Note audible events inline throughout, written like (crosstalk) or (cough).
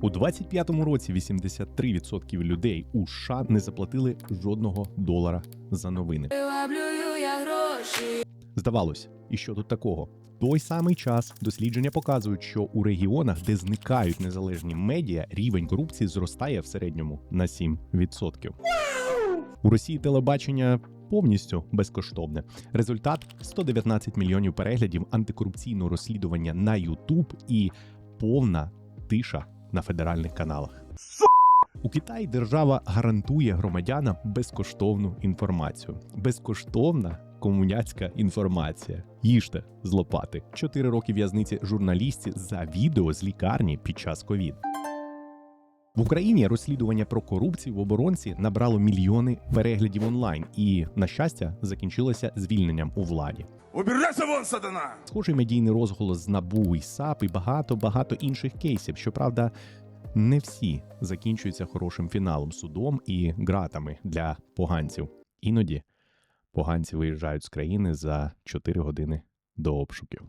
У 25-му році 83% людей у США не заплатили жодного долара за новини. Здавалось, і що тут такого? В той самий час дослідження показують, що у регіонах, де зникають незалежні медіа, рівень корупції зростає в середньому на 7%. У Росії телебачення повністю безкоштовне. Результат 119 мільйонів переглядів антикорупційного розслідування на YouTube і повна тиша на федеральних каналах. У Китаї держава гарантує громадянам безкоштовну інформацію. Безкоштовна комуняцька інформація. Їжте з лопати. Чотири роки в'язниці журналістів за відео з лікарні під час ковід. В Україні розслідування про корупцію в оборонці набрало мільйони переглядів онлайн і, на щастя, закінчилося звільненням у владі. Убирайся вон, сатана! Схожий медійний розголос з НАБУ і САП і багато багато інших кейсів. Щоправда, не всі закінчуються хорошим фіналом, судом і ґратами для поганців. Іноді поганці виїжджають з країни за 4 години до обшуків.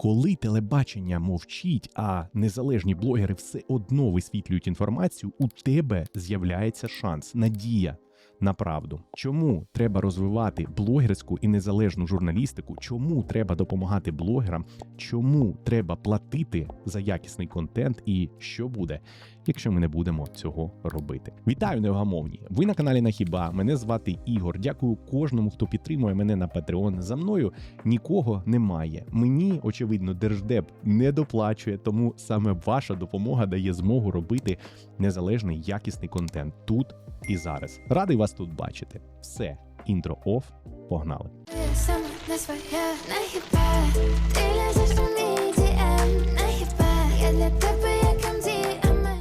Коли телебачення мовчить, а незалежні блогери все одно висвітлюють інформацію, у тебе з'являється шанс, надія на правду. Чому треба розвивати блогерську і незалежну журналістику? Чому треба допомагати блогерам? Чому треба платити за якісний контент? І що буде, якщо ми не будемо цього робити? Вітаю, неогамовні! Ви на каналі Нахіба. Мене звати Ігор. Дякую кожному, хто підтримує мене на Patreon. За мною нікого немає. Мені очевидно, держдеп не доплачує, тому саме ваша допомога дає змогу робити незалежний якісний контент тут і зараз. Радий вас тут бачити. Все, інтро оф, погнали. Ти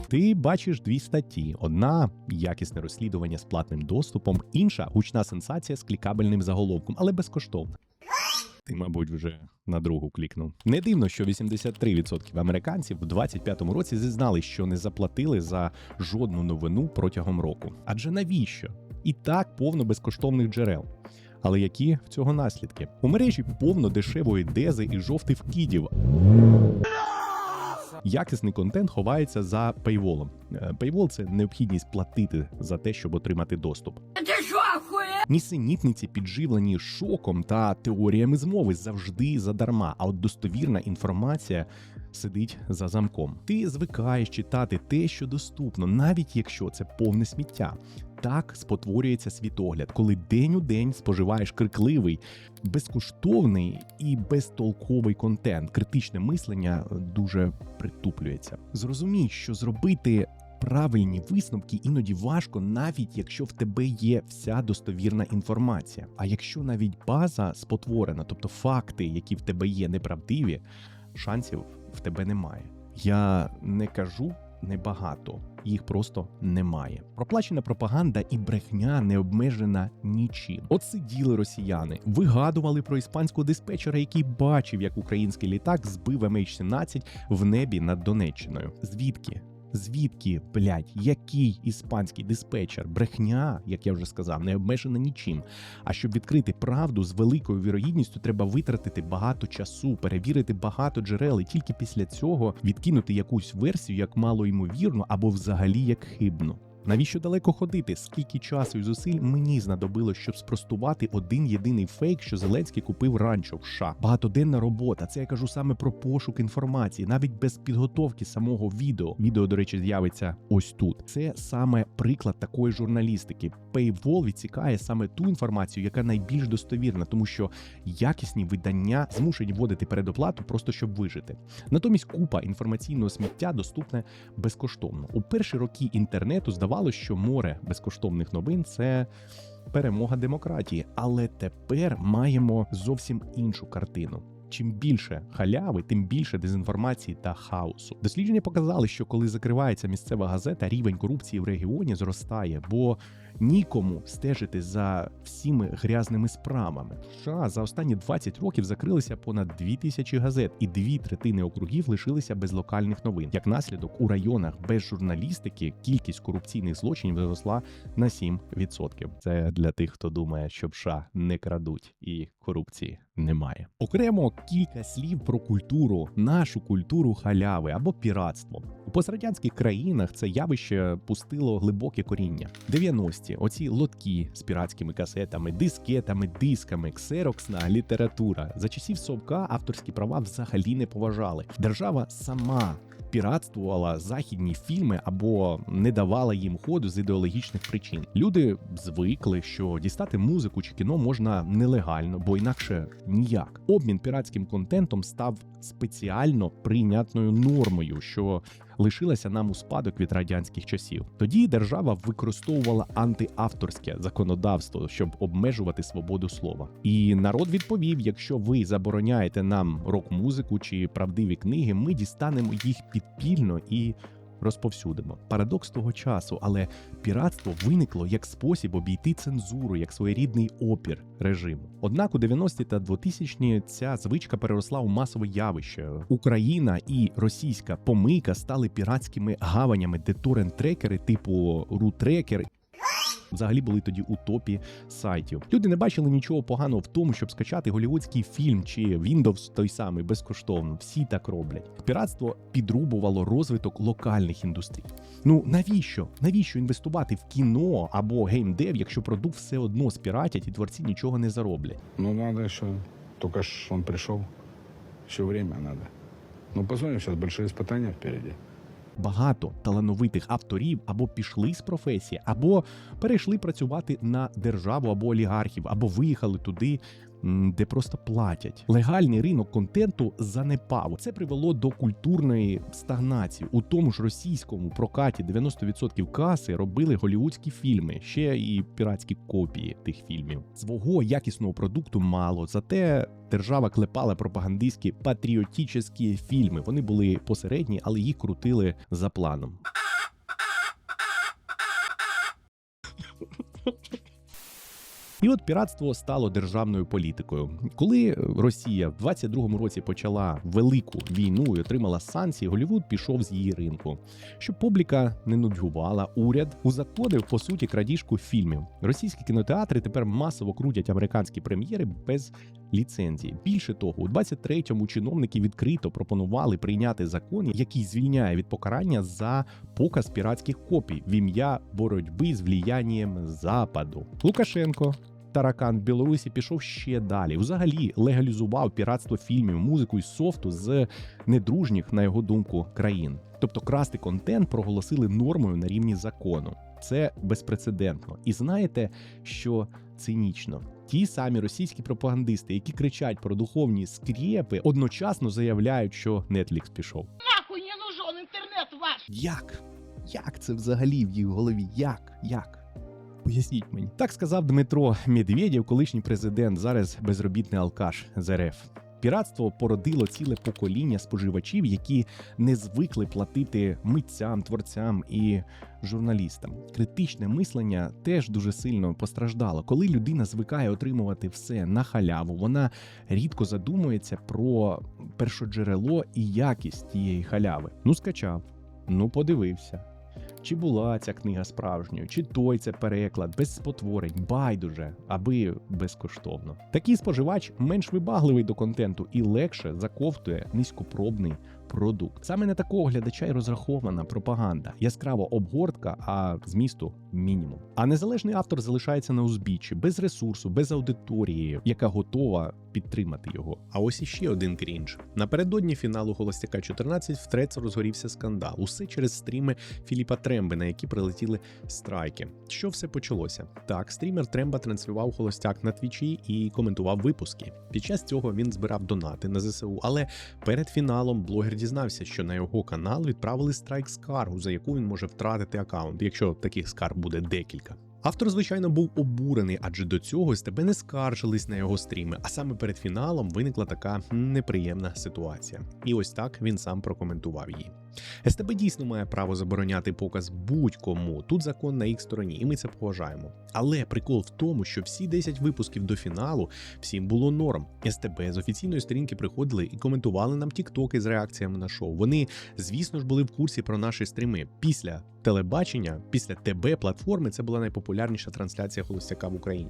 Ти бачиш дві статті: одна якісне розслідування з платним доступом, інша гучна сенсація з клікабельним заголовком, але безкоштовна. Ти, мабуть, вже на другу клікнув. Не дивно, що 83% американців в 25-му році зізнали, що не заплатили за жодну новину протягом року. Адже навіщо? І так повно безкоштовних джерел. Але які в цього наслідки? У мережі повно дешевої дези і жовтих вкидів, Якісний контент ховається за пейволом. Е, Пейвол це необхідність платити за те, щоб отримати доступ. Нісенітниці підживлені шоком та теоріями змови завжди задарма. А от достовірна інформація сидить за замком. Ти звикаєш читати те, що доступно, навіть якщо це повне сміття. Так спотворюється світогляд, коли день у день споживаєш крикливий, безкоштовний і безтолковий контент. Критичне мислення дуже притуплюється. Зрозумій, що зробити правильні висновки іноді важко, навіть якщо в тебе є вся достовірна інформація. А якщо навіть база спотворена, тобто факти, які в тебе є, неправдиві, шансів в тебе немає. Я не кажу небагато, їх просто немає. Проплачена пропаганда і брехня не обмежена нічим. От сиділи росіяни, вигадували про іспанського диспетчера, який бачив, як український літак збив MH17 в небі над Донеччиною. Звідки? Звідки, блядь, який іспанський диспетчер? Брехня, як я вже сказав, не обмежена нічим. А щоб відкрити правду з великою вірогідністю, треба витратити багато часу, перевірити багато джерел, і тільки після цього відкинути якусь версію як малоймовірну або взагалі як хибну. Навіщо далеко ходити? Скільки часу і зусиль мені знадобилось, щоб спростувати один єдиний фейк, що Зеленський купив ранчо в США? Багатоденна робота. Це я кажу саме про пошук інформації, навіть без підготовки самого відео. Відео, до речі, з'явиться ось тут. Це саме приклад такої журналістики. Paywall відсікає саме ту інформацію, яка найбільш достовірна, тому що якісні видання змушені вводити передоплату просто щоб вижити. Натомість купа інформаційного сміття доступне безкоштовно. У перші роки інтернету здавалося, що море безкоштовних новин це перемога демократії. Але тепер маємо зовсім іншу картину. Чим більше халяви, тим більше дезінформації та хаосу. Дослідження показали, що коли закривається місцева газета, рівень корупції в регіоні зростає, бо нікому стежити за всіми грязними справами. В США за останні 20 років закрилися понад 2000 газет, і дві третини округів лишилися без локальних новин. Як наслідок, у районах без журналістики кількість корупційних злочинів виросла на 7%. Це для тих, хто думає, що в США не крадуть і корупції немає. Окремо кілька слів про культуру, нашу культуру халяви або піратство. У пострадянських країнах це явище пустило глибоке коріння. 90-ті, оці лотки з піратськими касетами, дискетами, дисками, ксероксна література. За часів совка авторські права взагалі не поважали. Держава сама. Піратствувала західні фільми або не давала їм ходу з ідеологічних причин. Люди звикли, що дістати музику чи кіно можна нелегально, бо інакше ніяк. Обмін піратським контентом став спеціально прийнятною нормою, що лишилася нам у спадок від радянських часів. Тоді держава використовувала антиавторське законодавство, щоб обмежувати свободу слова. І народ відповів: якщо ви забороняєте нам рок-музику чи правдиві книги, ми дістанемо їх підпільно і. Розповсюдимо парадокс того часу, але піратство виникло як спосіб обійти цензуру, як своєрідний опір режиму. Однак у 90-ті та 2000-ті ця звичка переросла у масове явище. Україна і російська помийка стали піратськими гаванями, де торрент-трекери типу Рутрекер взагалі були тоді у топі сайтів. Люди не бачили нічого поганого в тому, щоб скачати голівудський фільм чи Windows той самий безкоштовно. Всі так роблять. Піратство підрубувало розвиток локальних індустрій. Ну навіщо? Навіщо інвестувати в кіно або геймдев, якщо продукт все одно спіратять і творці нічого не зароблять? Ну, надо еще. Только ж он пришел. Еще время надо. Ну, посмотрим, сейчас большие испытания впереди. Багато талановитих авторів або пішли з професії, або перейшли працювати на державу або олігархів, або виїхали туди, де просто платять. Легальний ринок контенту занепав. Це привело до культурної стагнації. У тому ж російському прокаті 90% каси робили голівудські фільми, ще і піратські копії тих фільмів. Свого якісного продукту мало, зате держава клепала пропагандистські патріотичні фільми. Вони були посередні, але їх крутили за планом. І от піратство стало державною політикою. Коли Росія в 22-му році почала велику війну і отримала санкції, Голівуд пішов з її ринку. Щоб публіка не нудьгувала, уряд узаконив по суті крадіжку фільмів. Російські кінотеатри тепер масово крутять американські прем'єри без ліцензії. Більше того, у 23-му чиновники відкрито пропонували прийняти закон, який звільняє від покарання за показ піратських копій в ім'я боротьби з вліянням Западу. Лукашенко. Таракан в Білорусі пішов ще далі. Взагалі легалізував піратство фільмів, музику і софту з недружніх, на його думку, країн. Тобто красти контент проголосили нормою на рівні закону. Це безпрецедентно. І знаєте, що цинічно? Ті самі російські пропагандисти, які кричать про духовні скрєпи, одночасно заявляють, що Netflix пішов. нахуй не нужен интернет ваш! Як? Як це взагалі в їх голові? Як? Як? Поясніть мені. Так сказав Дмитро Медведєв, колишній президент, зараз безробітний алкаш з РФ. Піратство породило ціле покоління споживачів, які не звикли платити митцям, творцям і журналістам. Критичне мислення теж дуже сильно постраждало. Коли людина звикає отримувати все на халяву, вона рідко задумується про першоджерело і якість тієї халяви. Ну, скачав, ну подивився. Чи була ця книга справжньою, чи той це переклад без спотворень, байдуже, аби безкоштовно. Такий споживач менш вибагливий до контенту і легше заковтує низькопробний продукт. Саме на такого глядача й розрахована пропаганда, яскрава обгортка, а змісту мінімум. А незалежний автор залишається на узбіччі, без ресурсу, без аудиторії, яка готова підтримати його. А ось іще один крінж. Напередодні фіналу Холостяка 14 в розгорівся скандал. Усе через стріми Філіпа Тремби, на які прилетіли страйки. Що все почалося? Так, стрімер Тремба транслював холостяк на твічі і коментував випуски. Під час цього він збирав донати на ЗСУ, але перед фіналом блогер дізнався, що на його канал відправили страйк скаргу, за яку він може втратити аккаунт, якщо таких скарг буде декілька. Автор, звичайно, був обурений, адже до цього з тебе не скаржились на його стріми, а саме перед фіналом виникла така неприємна ситуація. І ось так він сам прокоментував її. СТБ дійсно має право забороняти показ будь-кому. Тут закон на їх стороні, і ми це поважаємо. Але прикол в тому, що всі 10 випусків до фіналу всім було норм. СТБ з офіційної сторінки приходили і коментували нам тіктоки з реакціями на шоу. Вони, звісно ж, були в курсі про наші стріми. Після телебачення, після ТБ платформи, це була найпопулярніша трансляція холостяка в Україні.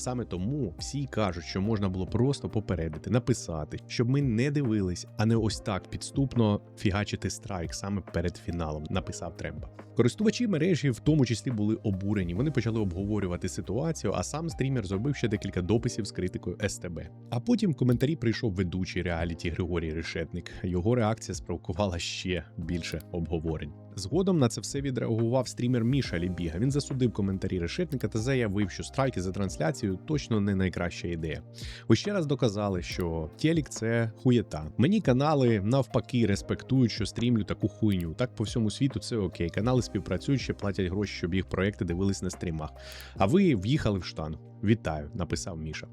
Саме тому всі кажуть, що можна було просто попередити, написати, щоб ми не дивились, а не ось так підступно фігачити страйк саме перед фіналом. Написав Тремба. Користувачі мережі в тому числі були обурені. Вони почали обговорювати ситуацію, а сам стрімер зробив ще декілька дописів з критикою СТБ. А потім в коментарі прийшов ведучий реаліті Григорій Решетник. Його реакція спровокувала ще більше обговорень. Згодом на це все відреагував стрімер Міша Лібіга. Він засудив коментарі решетника та заявив, що страйки за трансляцію точно не найкраща ідея. Ви ще раз доказали, що телік це хуєта. Мені канали навпаки респектують, що стрімлю таку хуйню. Так по всьому світу це окей. Канали співпрацюють, ще платять гроші, щоб їх проекти дивились на стрімах. А ви в'їхали в штангу. Вітаю, написав Міша.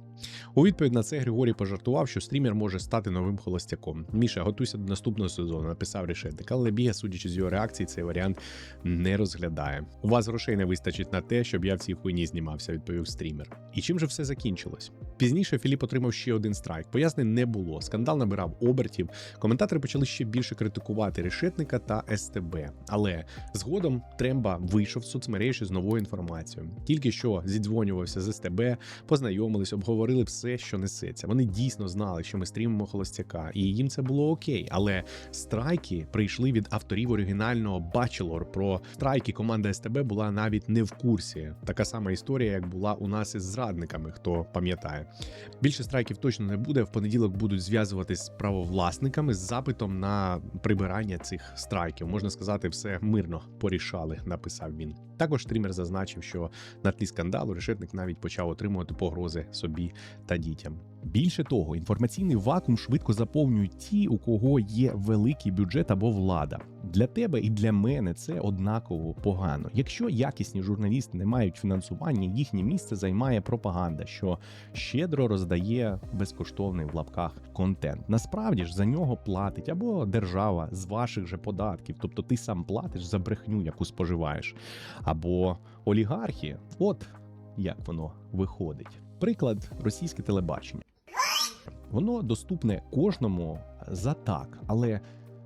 У відповідь на це Григорій пожартував, що стрімер може стати новим холостяком. Міша, готуйся до наступного сезону, написав решетник. Але Біга, судячи з його реакції, цей варіант не розглядає. У вас грошей не вистачить на те, щоб я в цій хуйні знімався, відповів стрімер. І чим же все закінчилось? Пізніше Філіп отримав ще один страйк. Пояснень не було. Скандал набирав обертів. Коментатори почали ще більше критикувати решетника та СТБ. Але згодом Тремба вийшов з соцмережі з новою інформацією. Тільки що зідзвонювався з СТБ, познайомились, обговорили все, що несеться. Вони дійсно знали, що ми стрімимо холостяка, і їм це було окей. Але страйки прийшли від авторів оригінального Bachelor. Про страйки команда СТБ була навіть не в курсі. Така сама історія, як була у нас із зрадниками, хто пам'ятає. Більше страйків точно не буде. В понеділок будуть зв'язуватись з правовласниками з запитом на прибирання цих страйків. Можна сказати, все мирно порішали, написав він. Також стрімер зазначив, що на тлі скандалу решетник навіть почав отримувати погрози собі та дітям. Більше того, інформаційний вакуум швидко заповнюють ті, у кого є великий бюджет або влада. Для тебе і для мене це однаково погано. Якщо якісні журналісти не мають фінансування, їхнє місце займає пропаганда, що щедро роздає безкоштовний в лапках контент. Насправді ж за нього платить або держава з ваших же податків, тобто ти сам платиш за брехню, яку споживаєш, або олігархи. От як воно виходить. Приклад російське телебачення. Воно доступне кожному за так, але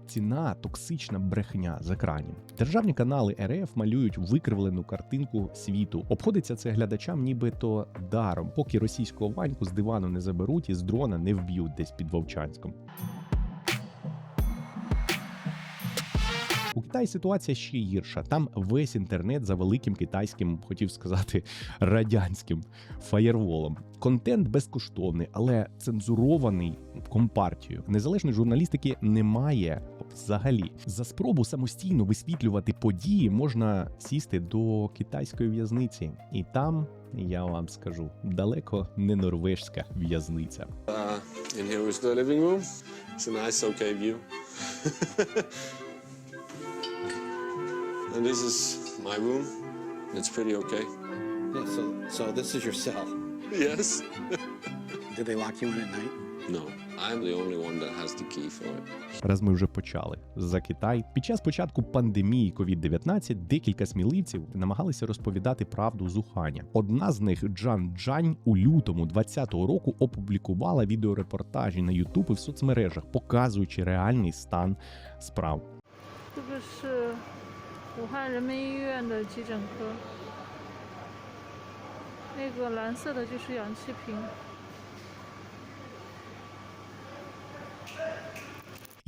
ціна токсична брехня з екранів. Державні канали РФ малюють викривлену картинку світу. Обходиться це глядачам нібито даром, поки російського ваньку з дивану не заберуть і з дрона не вб'ють десь під Вовчанськом. У Китаї ситуація ще гірша. Там весь інтернет за великим китайським, хотів сказати, радянським фаєрволом. Контент безкоштовний, але цензурований компартією. Незалежної журналістики немає взагалі. За спробу самостійно висвітлювати події можна сісти до китайської в'язниці, і там я вам скажу далеко не норвежська в'язниця. Uh, And this is my room. It's pretty okay. Yeah, so, so this is your cell. Yes. (laughs) Did they lock you in at night? No. Раз ми вже почали за Китай. Під час початку пандемії COVID-19 декілька сміливців намагалися розповідати правду з Уханя. Одна з них Джан Джань у лютому 20-го року опублікувала відеорепортажі на Ютуб і в соцмережах, показуючи реальний стан справ. Тобто 武汉人民医院的急诊科，那个蓝色的就是氧气瓶。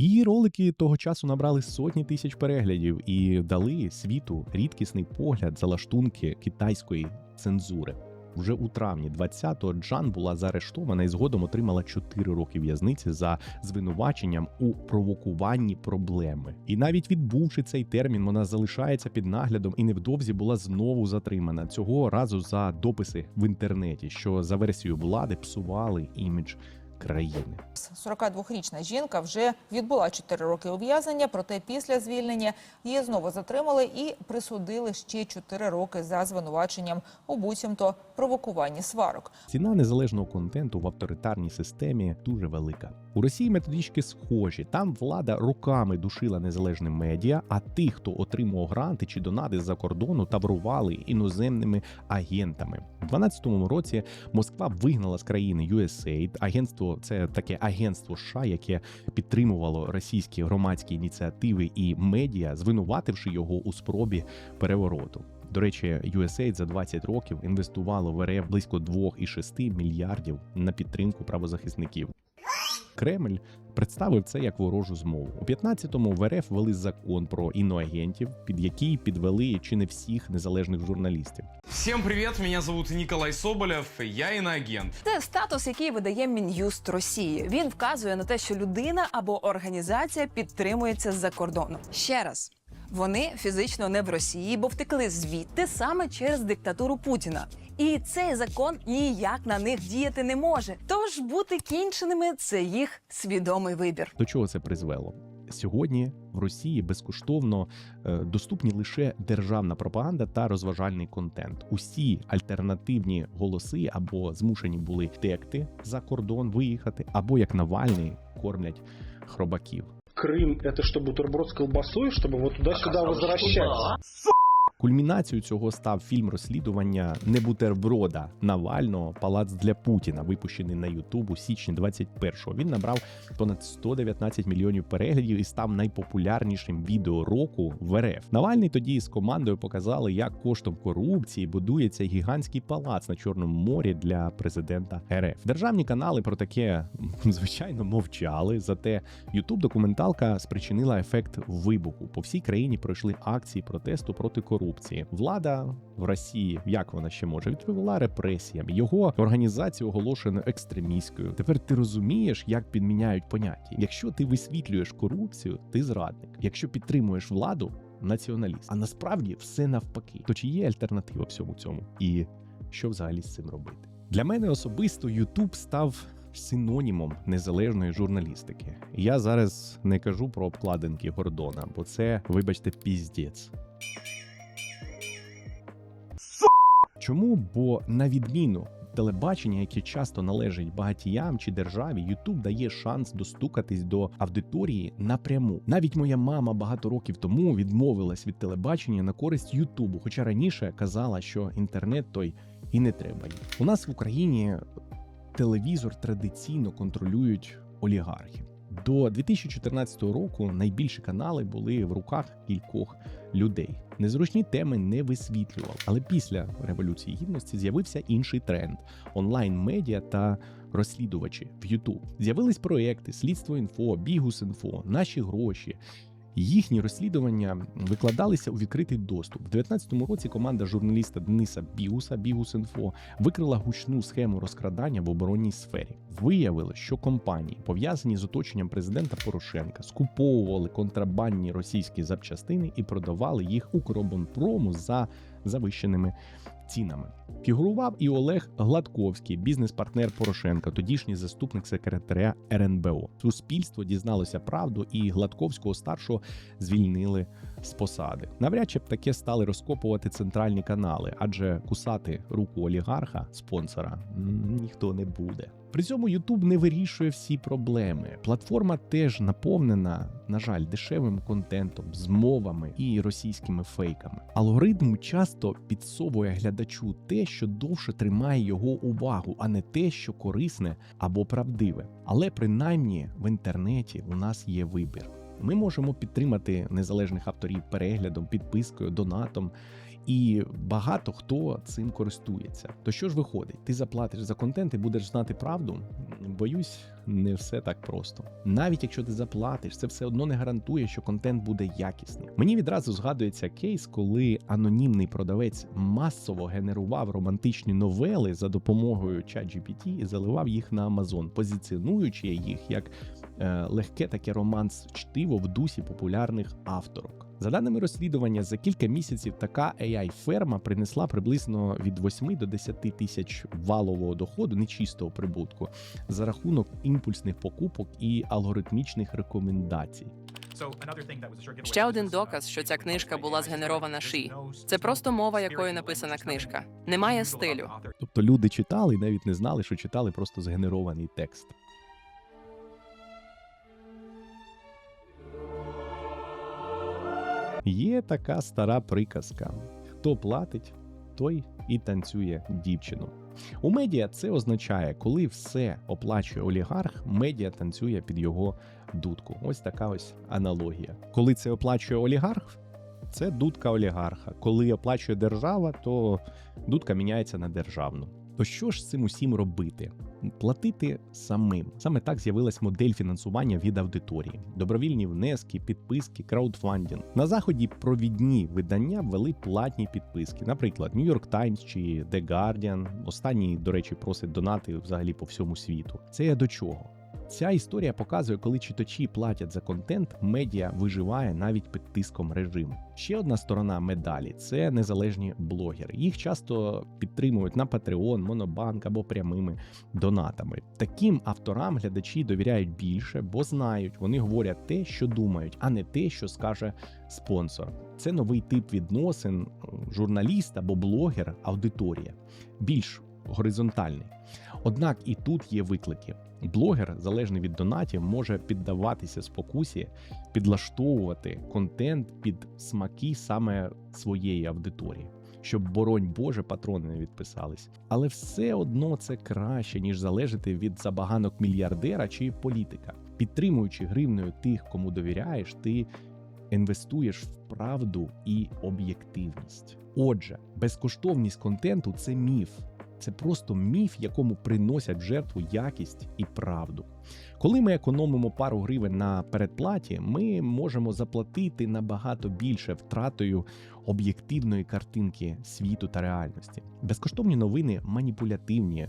Її ролики того часу набрали сотні тисяч переглядів і дали світу рідкісний погляд залаштунки китайської цензури. Вже у травні 20-го Джан була заарештована і згодом отримала 4 роки в'язниці за звинуваченням у провокуванні проблеми. І навіть відбувши цей термін, вона залишається під наглядом і невдовзі була знову затримана цього разу за дописи в інтернеті, що за версією влади псували імідж країни. 42-річна жінка вже відбула 4 роки ув'язнення, проте після звільнення її знову затримали і присудили ще 4 роки за звинуваченням у буцімто провокуванні сварок. Ціна незалежного контенту в авторитарній системі дуже велика. У Росії методички схожі. Там влада руками душила незалежне медіа, а тих, хто отримував гранти чи донати з-за кордону, таврували іноземними агентами. У 12-му році Москва вигнала з країни USAID. Агентство це таке агентство США, яке підтримувало російські громадські ініціативи і медіа, звинувативши його у спробі перевороту. До речі, USAID за 20 років інвестувало в РФ близько 2,6 мільярдів на підтримку правозахисників. Кремль представив це як ворожу змову. У 15-му в РФ ввели закон про іноагентів, під який підвели чи не всіх незалежних журналістів. Всім привіт! Мене зовут Ніколай Соболєв, я іноагент. Це статус, який видає Мін'юст Росії. Він вказує на те, що людина або організація підтримується з-за кордону. Ще раз. Вони фізично не в Росії, бо втекли звідти саме через диктатуру Путіна. І цей закон ніяк на них діяти не може. Тож бути кінченими це їх свідомий вибір. До чого це призвело? Сьогодні в Росії безкоштовно е, доступні лише державна пропаганда та розважальний контент. Усі альтернативні голоси або змушені були втекти за кордон, виїхати, або як Навальний кормлять хробаків. Крым это что, бутерброд с колбасой, чтобы вот туда-сюда возвращаться? Кульмінацією цього став фільм розслідування не бутерброда Навального Палац для Путіна, випущений на Ютуб у січні 21-го. Він набрав понад 119 мільйонів переглядів і став найпопулярнішим відео року в РФ. Навальний тоді з командою показали, як коштом корупції будується гігантський палац на Чорному морі для президента РФ. Державні канали про таке звичайно мовчали. Зате Ютуб документалка спричинила ефект вибуху. По всій країні пройшли акції протесту проти корупції. Влада в Росії, як вона ще може, відповіла репресіям. Його організацію оголошено екстремістською. Тепер ти розумієш, як підміняють поняття. Якщо ти висвітлюєш корупцію, ти зрадник. Якщо підтримуєш владу, націоналіст. А насправді все навпаки. То чи є альтернатива всьому цьому? І що взагалі з цим робити? Для мене особисто Ютуб став. Синонімом незалежної журналістики. Я зараз не кажу про обкладинки Гордона, бо це, вибачте, піздець. Чому? Бо на відміну телебачення, яке часто належить багатіям чи державі, Ютуб дає шанс достукатись до аудиторії напряму. Навіть моя мама багато років тому відмовилась від телебачення на користь Ютубу, хоча раніше казала, що інтернет той і не треба. У нас в Україні телевізор традиційно контролюють олігархи. До 2014 року найбільші канали були в руках кількох людей. Незручні теми не висвітлював. Але після революції гідності з'явився інший тренд: онлайн-медіа та розслідувачі в YouTube. З'явились проекти Слідство інфо, бігус інфо, наші гроші. Їхні розслідування викладалися у відкритий доступ. В 2019 році команда журналіста Дениса Бігуса Бігус.Інфо викрила гучну схему розкрадання в оборонній сфері. Виявили, що компанії, пов'язані з оточенням президента Порошенка, скуповували контрабандні російські запчастини і продавали їх Укробонпрому за завищеними цінами. Фігурував і Олег Гладковський, бізнес-партнер Порошенка, тодішній заступник секретаря РНБО. Суспільство дізналося правду, і Гладковського старшого звільнили з посади. Навряд чи б таке стали розкопувати центральні канали, адже кусати руку олігарха, спонсора, ніхто не буде. При цьому YouTube не вирішує всі проблеми. Платформа теж наповнена, на жаль, дешевим контентом, змовами і російськими фейками. Алгоритм часто підсовує глядачу те, що довше тримає його увагу, а не те, що корисне або правдиве. Але принаймні в інтернеті у нас є вибір. Ми можемо підтримати незалежних авторів переглядом, підпискою, донатом. І багато хто цим користується. То що ж виходить? Ти заплатиш за контент і будеш знати правду? Боюсь, не все так просто. Навіть якщо ти заплатиш, це все одно не гарантує, що контент буде якісним. Мені відразу згадується кейс, коли анонімний продавець масово генерував романтичні новели за допомогою ChatGPT і заливав їх на Amazon, позиціонуючи їх як е, легке таке романс чтиво в дусі популярних авторок. За даними розслідування, за кілька місяців така AI-ферма принесла приблизно від 8 до 10 тисяч валового доходу нечистого прибутку за рахунок імпульсних покупок і алгоритмічних рекомендацій. Ще один доказ, що ця книжка була згенерована ши. Це просто мова, якою написана книжка. Немає стилю. Тобто люди читали і навіть не знали, що читали просто згенерований текст. Є така стара приказка: хто платить, той і танцює дівчину. У медіа це означає, коли все оплачує олігарх, медіа танцює під його дудку. Ось така ось аналогія. Коли це оплачує олігарх, це дудка олігарха. Коли оплачує держава, то дудка міняється на державну. То що ж з цим усім робити? Платити самим. Саме так з'явилась модель фінансування від аудиторії: добровільні внески, підписки, краудфандінг. На заході провідні видання ввели платні підписки, наприклад, New York Times чи The Guardian. Останній, до речі, просить донати взагалі по всьому світу. Це я до чого? Ця історія показує, коли читачі платять за контент, медіа виживає навіть під тиском режиму. Ще одна сторона медалі це незалежні блогери. Їх часто підтримують на Patreon, Монобанк або прямими донатами. Таким авторам глядачі довіряють більше, бо знають, вони говорять те, що думають, а не те, що скаже спонсор. Це новий тип відносин, журналіст або блогер, аудиторія, більш горизонтальний. Однак і тут є виклики. Блогер, залежний від донатів, може піддаватися спокусі, підлаштовувати контент під смаки саме своєї аудиторії, щоб боронь Боже патрони не відписались. Але все одно це краще ніж залежати від забаганок мільярдера чи політика. Підтримуючи гривнею тих, кому довіряєш, ти інвестуєш в правду і об'єктивність. Отже, безкоштовність контенту це міф. Це просто міф, якому приносять в жертву якість і правду. Коли ми економимо пару гривень на передплаті, ми можемо заплатити набагато більше втратою об'єктивної картинки світу та реальності. Безкоштовні новини маніпулятивні,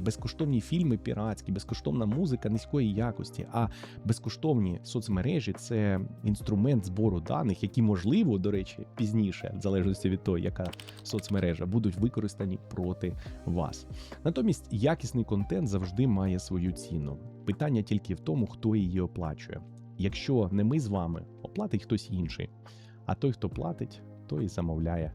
безкоштовні фільми піратські, безкоштовна музика низької якості. А безкоштовні соцмережі це інструмент збору даних, які можливо, до речі, пізніше, в залежності від того, яка соцмережа, будуть використані проти вас. Натомість якісний контент завжди має свою ціну. Питання тільки в тому, хто її оплачує. Якщо не ми з вами, оплатить хтось інший. А той, хто платить, той і замовляє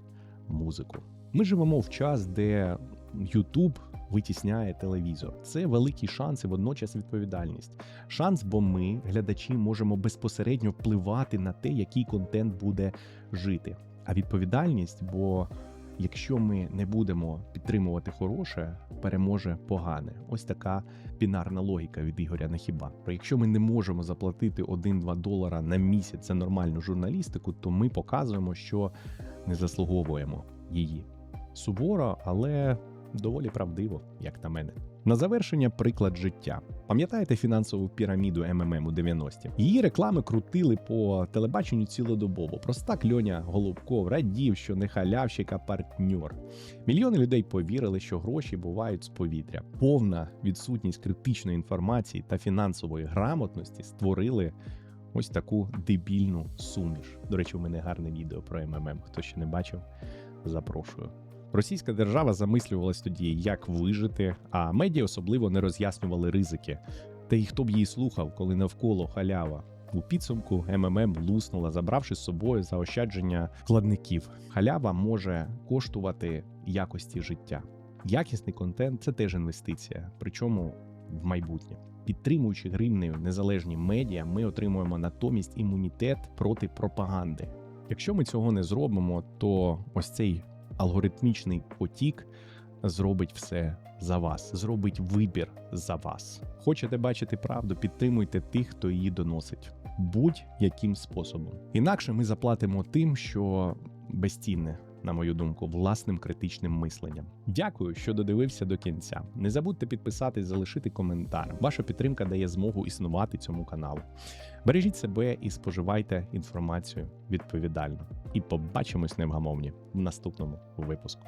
музику. Ми живемо в час, де YouTube витісняє телевізор. Це великий шанс і водночас відповідальність. Шанс, бо ми, глядачі, можемо безпосередньо впливати на те, який контент буде жити. А відповідальність, бо якщо ми не будемо підтримувати хороше, переможе погане. Ось така бінарна логіка від Ігоря Нахіба. Якщо ми не можемо заплатити 1-2 долара на місяць за нормальну журналістику, то ми показуємо, що не заслуговуємо її. Суворо, але доволі правдиво, як на мене. На завершення приклад життя. Пам'ятаєте фінансову піраміду МММ у 90-ті? Її реклами крутили по телебаченню цілодобово. Простак Льоня Голубков радів, що не халявщик, а партньор. Мільйони людей повірили, що гроші бувають з повітря. Повна відсутність критичної інформації та фінансової грамотності створили ось таку дебільну суміш. До речі, у мене гарне відео про МММ. Хто ще не бачив, запрошую. Російська держава замислювалась тоді, як вижити, а медіа особливо не роз'яснювали ризики. Та й хто б її слухав, коли навколо халява. У підсумку МММ луснула, забравши з собою заощадження вкладників. Халява може коштувати якості життя. Якісний контент це теж інвестиція, причому в майбутнє. Підтримуючи гривнею незалежні медіа, ми отримуємо натомість імунітет проти пропаганди. Якщо ми цього не зробимо, то ось цей алгоритмічний потік зробить все за вас, зробить вибір за вас. Хочете бачити правду, підтримуйте тих, хто її доносить будь-яким способом. Інакше ми заплатимо тим, що безцінне. На мою думку, власним критичним мисленням. Дякую, що додивився до кінця. Не забудьте підписатись, залишити коментар. Ваша підтримка дає змогу існувати цьому каналу. Бережіть себе і споживайте інформацію відповідально. І побачимось невгамовні в наступному випуску.